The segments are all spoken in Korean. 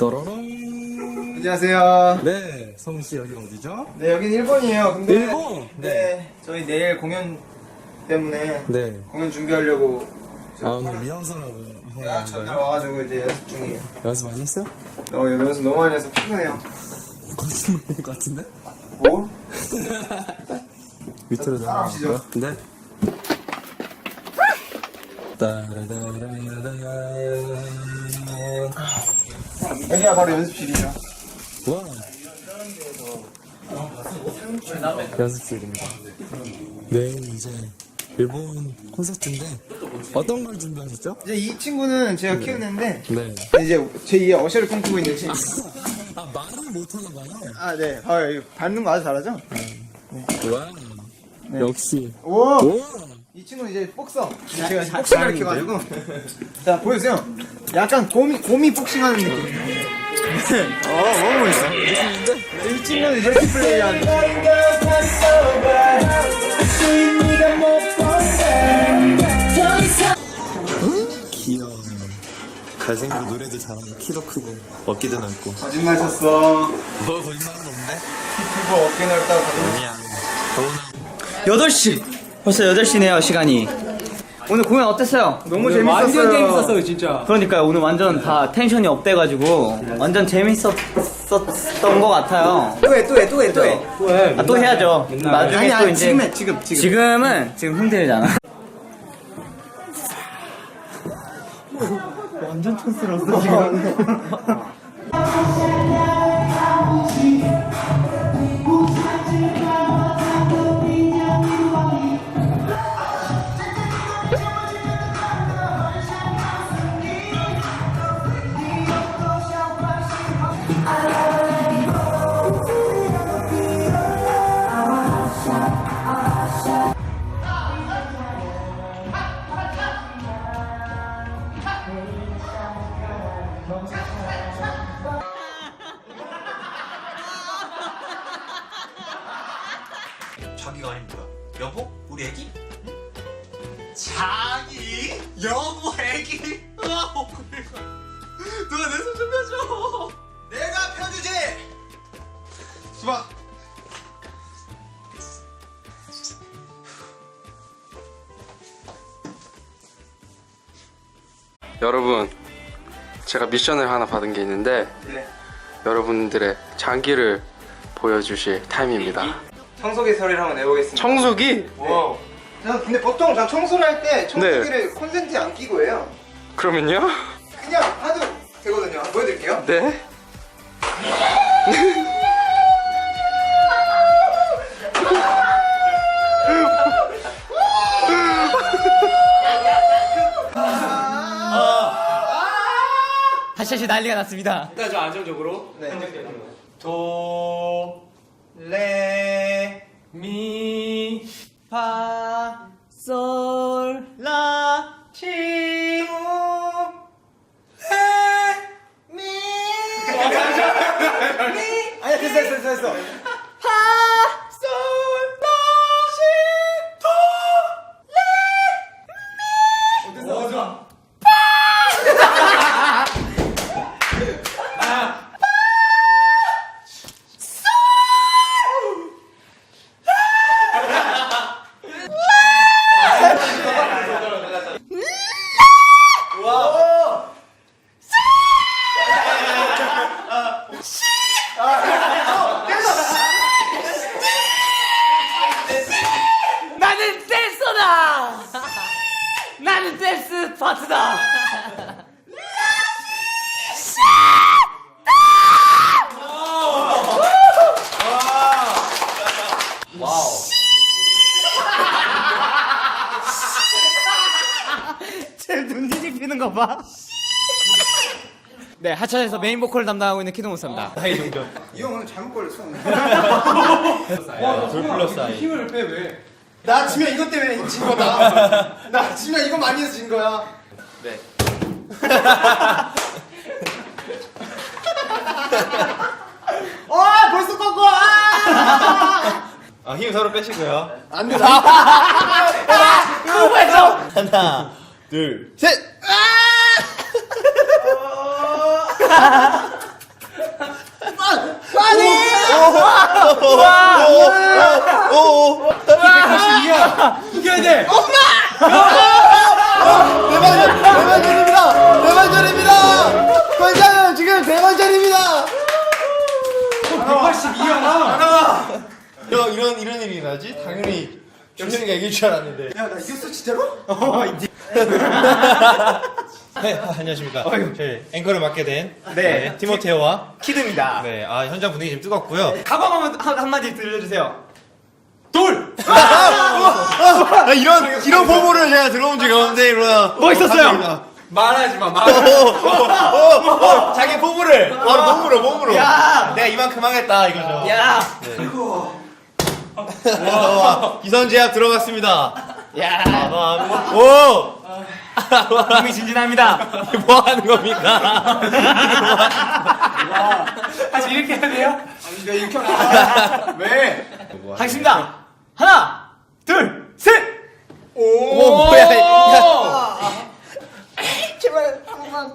또로롱. 안녕하세요. 네, 성훈 씨 여기 어디죠? 네, 여긴 일본이에요. 근데 일본? 네. 저희 내일 공연 때문에 네. 공연 준비하려고 아 오늘 리허설하고 아, 전날? 와가지고 이제 연습 중이에요. 연습 많이 했어요? 어, 연습 너무 많이 해서 피곤해요. 거짓말인 것 같은데? 뭐? 밑으로. 내려갈까요? 네. 여기가 바로 연습실이죠. 와. 연습실입니다. 내일 이제 일본 콘서트인데 어떤 걸 준비하셨죠? 이제 이 친구는 제가 키우는데 네. 이제 제 2의 어셔를 꿈꾸고 있는 친구. 아 말을 못하나 봐요. 아, 네. 아, 이거 밟는 거 아주 잘하죠? 와. 역시. 오! 오. 이 친구는 이제 복서. 제가 이제 복싱 가르쳐가지고. 자, 보여주세요. 약간 곰이, 곰이 복싱 하는 느낌. 어, 너무 멋있어. 이 친구는 이제 플레이 하는 귀여워. 잘생기고 노래도 잘하고 키도 크고 어깨도 넓고. 거짓말 쳤어. 뭐 거짓말은 없는데? 피부 어깨 넓다고 아니야. 더우나 8시! 벌써 8시네요, 시간이. 오늘 공연 어땠어요? 너무 재밌었어요. 완전 재밌었어요 진짜 그러니까요, 오늘 완전 다 텐션이 업돼가지고, 완전 재밌었던 것 같아요. 또 해, 또 해, 또 해, 또 해. 왜? 아, 또 해야죠. 나중에 아니, 또 아니, 이제. 지금 해, 지금, 지금. 지금은, 지금 흥들잖아. 완전 촌스러웠어, 지금. 수박 여러분, 제가 미션을 하나 받은 게 있는데 네. 여러분들의 장기를 보여주실 타임입니다. 청소기 소리를 한번 내보겠습니다. 청소기? 와. 저 근데 보통 전 청소를 할 때 청소기를 콘센트에 안 끼고 해요. 그러면요? 그냥 하도 되거든요. 보여드릴게요. 네. 하샤시 난리가 났습니다. 일단 좀 안정적으로 네. 도 레, 미 파, 솔, 라, 시, 미. 아니야, 됐어, 됐어, 됐어, 됐어. 나는 댄서다! 나는 댄스 파트다! 제 눈이 피는 거 봐. 네, 하천에서 메인 보컬을 담당하고 있는 키동무사입니다. 이 형 오늘 잘못 걸렸어. 둘 플러스 아이 힘을 빼 왜? 나 지면 이것 때문에 진 거다. 나 지면 이거 많이 해서 진 거야. 네. 아, 벌써 꺾어! 아! 아, 힘 서로 빼시고요 안 돼. 하나 둘 셋! 이겨야 돼. 대반전! 대반전입니다! 대반전입니다! 권장은 지금 대반전입니다! 182야. 형 이런 이런 일이 나지? 당연히 준현이가 이길 줄 알았는데. 야, 나 이겼어, 진짜로? 어, 이제. 네, 아, 안녕하십니까. 저희 앵커를 맡게 된 네. 티모테오와 키드입니다. 네, 아 현장 분위기 좀 뜨겁고요. 가방 한번 한- 한 마디 들려주세요. 아, 이런 이런 포부를 제가 들어본 적이 없는데 이러나. 멋있었어요. 말하지 마, 말. 어, 자기 포부를 바로 몸으로 몸으로. 야! 내가 이만큼 하겠다 이거죠. 야! 와, 이선제압 들어갔습니다. 야! 아, 오! 흥미진진합니다. 뭐 하는 겁니까? 다시 이렇게 해야 돼요? 이거 이렇게 하면 왜? 하겠습니다. 하나, 둘, 셋! 오, 뭐야? 야, 제발, 한 번만.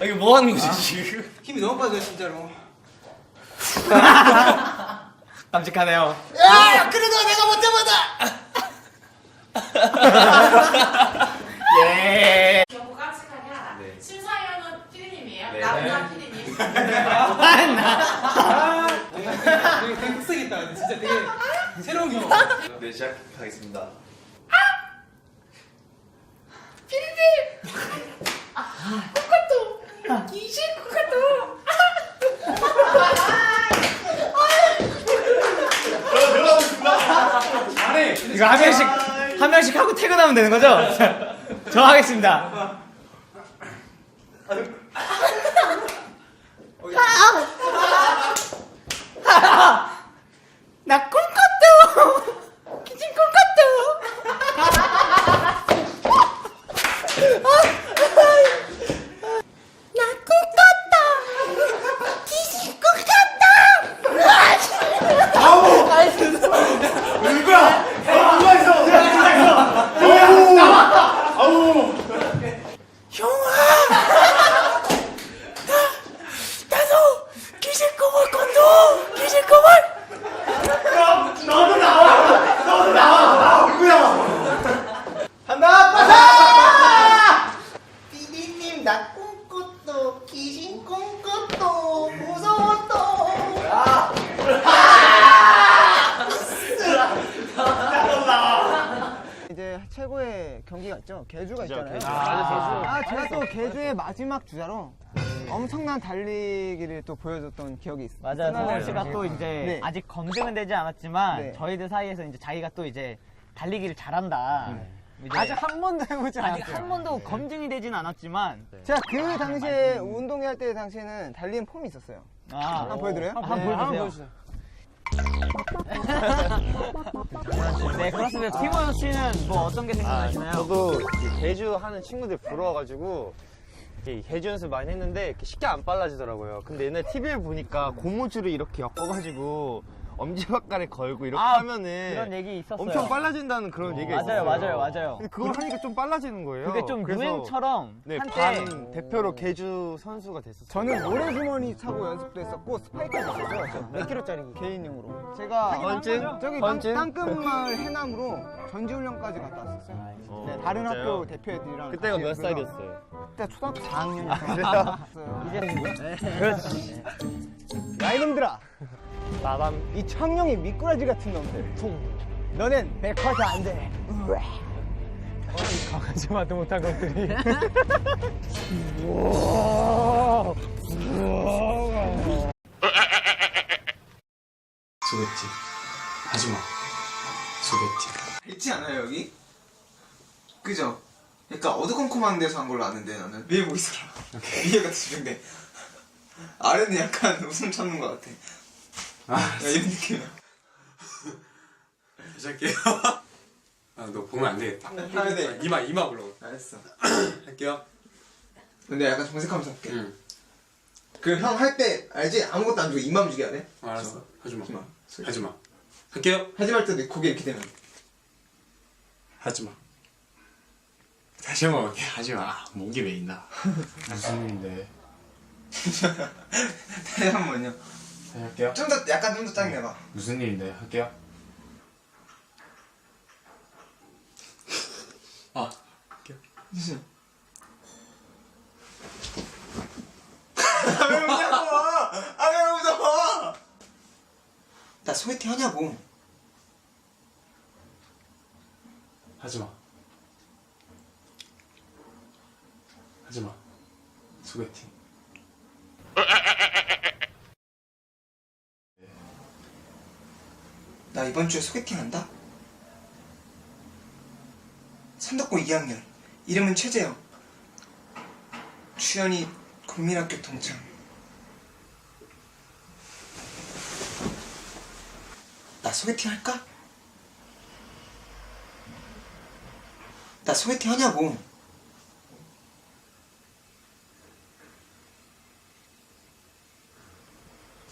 아, 이거 뭐 하는 거지 지금? 힘이 너무 빠져요, 진짜로. 깜찍하네요. 야, 그래도 내가 못 잡았다! 예. 너무 깜찍하냐? 심사위원은 피디님이에요? 남자 피디님. 되게 흑색이다. 진짜 되게 새로운 경험. 네 시작하겠습니다. 이거 한 명씩, 한 명씩 하고 퇴근하면 되는 거죠? 저 하겠습니다. 나 꿈꿨도! 기진 꿈꿨도! 나 꿈꿨다! 기진 꿈꿨다! 나도 귀신 꿈을 꿨도! 귀신 꿈을! 피디님, 나 꿈꿨도, 귀신 꿈꿨도, 무서웠도. 이제 최고의 경기가 있죠. 개주가 있잖아요. 아, 제가 마지막 주자로 엄청난 달리기를 또 보여줬던 기억이 있어요. 맞아요. 성원 씨가 또 이제 네. 아직 검증은 되지 않았지만 네. 저희들 사이에서 이제 자기가 또 이제 달리기를 잘한다. 이제 아직 한 번도 해보지 아직 않았어요. 한 번도 검증이 되진 않았지만 제가 그 당시에 운동회 때 당시에는 달리는 폼이 있었어요. 아, 한번 보여드려요? 한번 보여주세요. 네, 그렇습니다. 티모 씨는 뭐 어떤 게 생각나시나요? 저도 이 개주 하는 친구들 부러워가지고 개주 연습 많이 했는데 이렇게 쉽게 안 빨라지더라고요. 근데 옛날 TV에 보니까 고무줄을 이렇게 엮어가지고 엄지발가락에 걸고 이렇게 아, 하면은 그런 얘기 있었어요. 엄청 빨라진다는 그런 얘기가 맞아요, 있어요. 맞아요, 맞아요. 근데 그걸 하니까 좀 빨라지는 거예요. 그게 좀 그래서 유행처럼 네, 한때 반 대표로 개주 선수가 됐었어요. 저는 모래주머니 차고 연습도 했었고 스파이크도 했었어요. 몇 킬로짜리 개인용으로. 제가 번쯤? 저기 번쯤? 땅끝마을 해남으로 전지훈련까지 갔다 왔었어요. 어, 네, 다른 진짜요? 학교 대표 애들이랑 그때가 같이 몇 살이었어요? 그때 초등학교 4학년이었어요. 이제 그렇지. 야 이놈들아 나담 이 청룡이 미꾸라지 같은 놈들 너넨 백화도 안돼 강아지만도 못한 것들이. 소개팅. 하지마. 소개팅. 있지 않아요 여기? 그죠? 약간 어두컴컴한 데서 한 걸로 아는데 나는 위에 뭐 있어라 위에가 더 집중돼 아래는 약간 웃음 참는 것 같아 아 이런 느낌이야 시작할게요. 아, 너 보면 안 되겠다. 해야 돼 이마, 이마 불러. 알았어 할게요. 근데 약간 정색하면서 할게 응. 그 형 할 때 알지? 아무것도 안 주고 입만 움직여야 돼? 어, 알았어. 하지 마. 하지 마 하지 마. 할게요. 하지 말 때도 고개 이렇게 되면 하지 마. 다시 한번 할게. 하지 마. 목이 메인다. 무슨 일인데? 다시 한 번요 네, 할게요. 좀 더 약간 좀더짱 내봐. 무슨 일인데? 할게요. 아, 무슨? 아왜 무서워? 아왜 무서워? 나 소개팅 하냐고. 하지 마. 하지 마. 소개팅. 나 이번 주에 소개팅 한다. 삼덕고 2학년. 이름은 최재영. 주연이 국민학교 동창. 나 소개팅 할까? 나 소개팅 하냐고.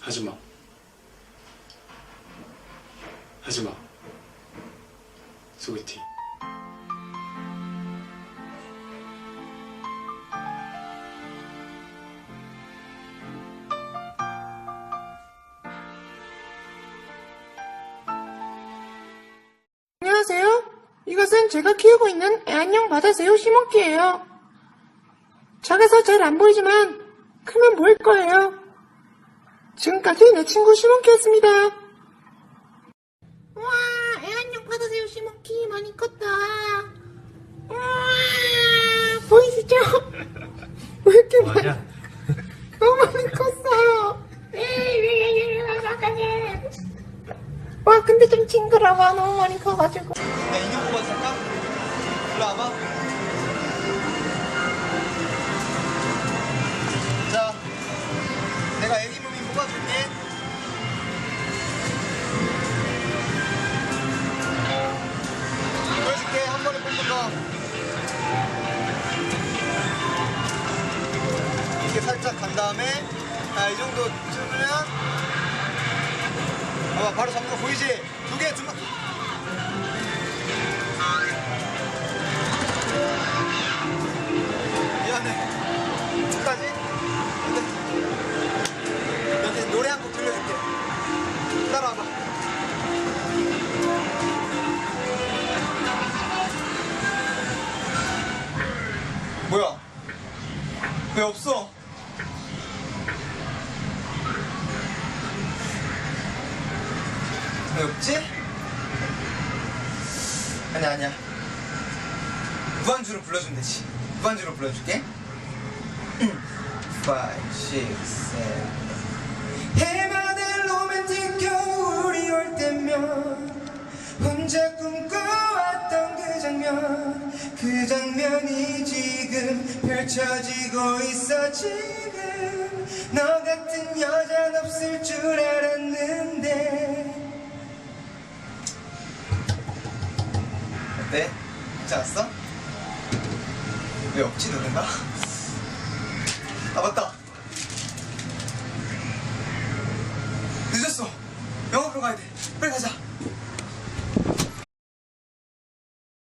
하지 마. 하지 마. 소개팅. 안녕하세요. 이것은 제가 키우고 있는 애완용 바다새우 시몬키예요. 작아서 잘 안 보이지만 크면 보일 거예요. 지금까지 내 친구 시몬키였습니다. 와, 애완용 바다새우 시몬키 많이 컸다. 와, 보이시죠? 왜 이렇게 많이? 너무 많이 컸어요. 와, 근데 좀 징그러워. 너무 많이 커가지고. 야, 인형 뽑아도 될까? 일로 와봐. 왜 없지? 아니야 아니야. 무한주로 불러주면 되지. 무한주로 불러줄게. 5, 6, 7 해마다 로맨틱 겨울이 올 때면 혼자 꿈꿔왔던 그 장면 그 장면이 지금 펼쳐지고 있어. 지금 너 같은 여잔 없을 줄 알았는데 어때? 괜찮았어? 왜 없지 노래가? 아 맞다 늦었어 영화 보러 가야 돼 빨리 가자